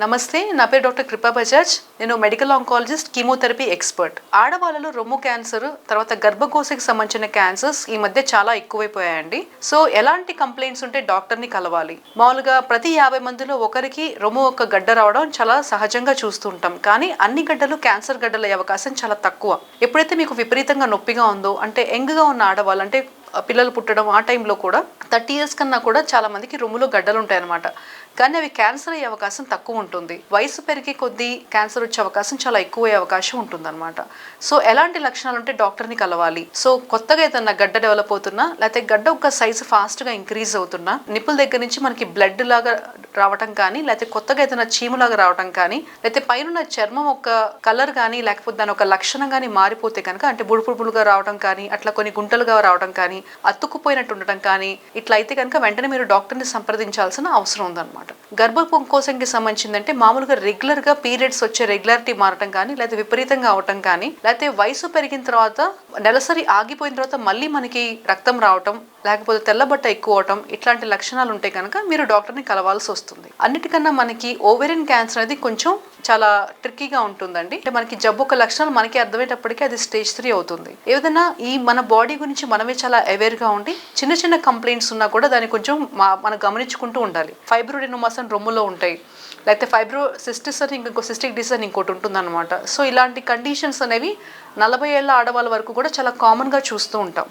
నమస్తే నా పేరు డాక్టర్ కృపా బజాజ్. నేను మెడికల్ ఆంకాలజిస్ట్ కీమోథెరపీ ఎక్స్పర్ట్. ఆడవాళ్ళలో రొమ్ము క్యాన్సర్ తర్వాత గర్భకోశకి సంబంధించిన క్యాన్సర్స్ ఈ మధ్య చాలా ఎక్కువైపోయాయండి. సో ఎలాంటి కంప్లైంట్స్ ఉంటే డాక్టర్ని కలవాలి. మామూలుగా ప్రతి యాభై మందిలో ఒకరికి రొమ్ము ఒక గడ్డ రావడం చాలా సహజంగా చూస్తుంటాం. కానీ అన్ని గడ్డలు క్యాన్సర్ గడ్డలు అవకాశం చాలా తక్కువ. ఎప్పుడైతే మీకు విపరీతంగా నొప్పిగా ఉందో అంటే యంగ్గా ఉన్న ఆడవాళ్ళు అంటే పిల్లలు పుట్టడం ఆ టైంలో కూడా థర్టీ ఇయర్స్ కన్నా కూడా చాలా మందికి రొమ్ములో గడ్డలు ఉంటాయన్నమాట. కానీ అవి క్యాన్సర్ అయ్యే అవకాశం తక్కువ ఉంటుంది. వయసు పెరిగే కొద్దీ క్యాన్సర్ వచ్చే అవకాశం చాలా ఎక్కువ అయ్యే అవకాశం ఉంటుందన్నమాట. సో ఎలాంటి లక్షణాలు ఉంటే డాక్టర్ని కలవాలి. సో కొత్తగా ఏదన్నా గడ్డ డెవలప్ అవుతున్నా లేకపోతే గడ్డ ఒక సైజు ఫాస్ట్గా ఇంక్రీజ్ అవుతున్నా నిప్పుల దగ్గర నుంచి మనకి బ్లడ్ లాగా రావటం కానీ లేకపోతే కొత్తగా ఏదైనా చీములాగా రావటం కానీ లేకపోతే పైన చర్మం ఒక కలర్ కానీ లేకపోతే దాని ఒక లక్షణం కానీ మారిపోతే కనుక అంటే బుడుపుడుపులుగా రావడం కానీ అట్లా కొన్ని గుంటలుగా రావడం కానీ అతుక్కుపోయినట్టు ఉండటం కానీ ఇట్లా అయితే కనుక వెంటనే మీరు డాక్టర్ని సంప్రదించాల్సిన అవసరం ఉందన్నమాట. గర్భకోశంకి సంబంధించిందంటే మామూలుగా రెగ్యులర్గా పీరియడ్స్ వచ్చే రెగ్యులారిటీ మారటం కానీ లేకపోతే విపరీతంగా అవటం కానీ లేకపోతే వయసు పెరిగిన తర్వాత నెలసరి ఆగిపోయిన తర్వాత మళ్ళీ మనకి రక్తం రావటం లేకపోతే తెల్లబట్ట ఎక్కువ అవటం ఇట్లాంటి లక్షణాలు ఉంటే కనుక మీరు డాక్టర్ని కలవాల్సి వస్తుంది అన్నిటికన్నా మనకి ఓవేరియన్ క్యాన్సర్ అనేది కొంచెం చాలా ట్రిక్కీగా ఉంటుందండి. అంటే మనకి జబ్బు ఒక లక్షణాలు మనకి అర్థమయ్యేటప్పటికీ అది స్టేజ్ త్రీ అవుతుంది. ఏదైనా ఈ మన బాడీ గురించి మనమే చాలా అవేర్గా ఉండి చిన్న చిన్న కంప్లైంట్స్ ఉన్నా కూడా దాన్ని కొంచెం మా- మనం గమనించుకుంటూ ఉండాలి. ఫైబ్రోడినోమాస్ అని రొమ్ములో ఉంటాయి. లేకపోతే ఫైబ్రో సిస్టిస్ అని ఇంకో సిస్టిక్ డిసీజ్ అని ఇంకోటి ఉంటుందన్నమాట. సో ఇలాంటి కండిషన్స్ అనేవి నలభై ఏళ్ళ ఆడవాళ్ళ వరకు కూడా చాలా కామన్గా చూస్తూ ఉంటాం.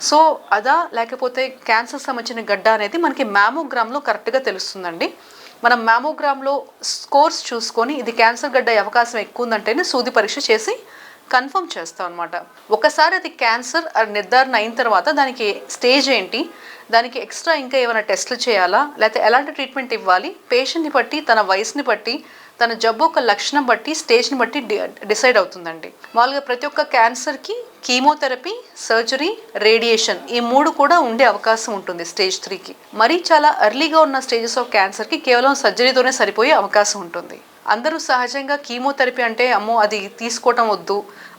సో అదా లేకపోతే క్యాన్సర్ సంబంధించిన గడ్డ అనేది మనకి మ్యామోగ్రామ్లో కరెక్ట్గా తెలుస్తుందండి. మనం మ్యామోగ్రామ్లో స్కోర్స్ చూసుకొని ఇది క్యాన్సర్ గడ్డ అవకాశం ఎక్కువ ఉందంటేనే సూది పరీక్ష చేసి కన్ఫర్మ్ చేస్తాం అనమాట ఒకసారి అది క్యాన్సర్ నిర్ధారణ అయిన తర్వాత దానికి స్టేజ్ ఏంటి దానికి ఎక్స్ట్రా ఇంకా ఏమైనా టెస్టులు చేయాలా లేకపోతే ఎలాంటి ట్రీట్మెంట్ ఇవ్వాలి పేషెంట్ని బట్టి తన వయసుని బట్టి తన జబ్బు ఒక లక్షణం బట్టి స్టేజ్ని బట్టి డిసైడ్ అవుతుందండి. మామూలుగా ప్రతి ఒక్క క్యాన్సర్కి కీమోథెరపీ సర్జరీ రేడియేషన్ ఈ మూడు కూడా ఉండే అవకాశం ఉంటుంది స్టేజ్ త్రీకి. మరీ చాలా ఎర్లీగా ఉన్న స్టేజెస్ ఆఫ్ క్యాన్సర్కి కేవలం సర్జరీతోనే సరిపోయే అవకాశం ఉంటుంది. అందరూ సహజంగా కీమోథెరపీ అంటే అమ్మో అది తీసుకోవటం వద్దు.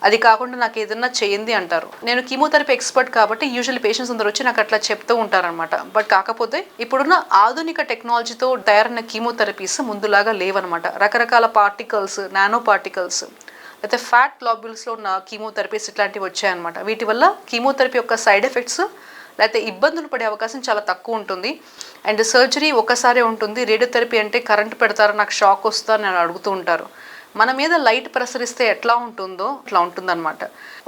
అది కాకుండా నాకు ఏదన్నా చేయండి అంటారు. నేను కీమోథెరపీ ఎక్స్పర్ట్ కాబట్టి యూజువల్లీ పేషెంట్స్ అందరూ వచ్చి నాకు అట్లా చెప్తూ ఉంటారనమాట బట్ కాకపోతే ఇప్పుడున్న ఆధునిక టెక్నాలజీతో తయారైన కీమోథెరపీస్ ముందులాగా లేవనమాట రకరకాల పార్టికల్స్ నానో పార్టికల్స్ అయితే ఫ్యాట్ గ్లాబ్యుల్స్లో ఉన్న కీమోథెరపీస్ ఇట్లాంటివి వచ్చాయన్నమాట. వీటి వల్ల కీమోథెరపీ యొక్క సైడ్ ఎఫెక్ట్స్ లేకపోతే ఇబ్బందులు పడే అవకాశం చాలా తక్కువ ఉంటుంది. అండ్ సర్జరీ ఒకసారి ఉంటుంది రేడియోథెరపీ అంటే కరెంట్ పెడతారు నాకు షాక్ వస్తా అని అడుగుతూ ఉంటారు. మన మీద లైట్ ప్రసరిస్తే ఎట్లా ఉంటుందో అట్లా ఉంటుందన్నమాట.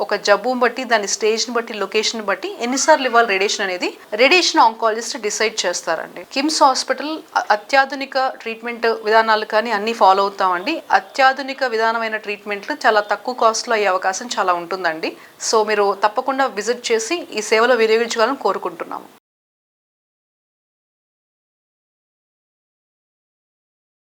ఒక జబ్బుని బట్టి దాని స్టేజ్ని బట్టి లొకేషన్ బట్టి ఎన్నిసార్లు ఇవ్వాలి రేడియేషన్ అనేది? రేడియేషన్ ఆంకాలజిస్ట్ డిసైడ్ చేస్తారండి. కిమ్స్ హాస్పిటల్ అత్యాధునిక ట్రీట్మెంట్ విధానాలు కానీ అన్నీ ఫాలో అవుతామండి. అత్యాధునిక విధానమైన ట్రీట్మెంట్లు చాలా తక్కువ కాస్ట్లో అయ్యే అవకాశం చాలా ఉంటుందండి. సో మీరు తప్పకుండా విజిట్ చేసి ఈ సేవలో వినియోగించాలని కోరుకుంటున్నాము.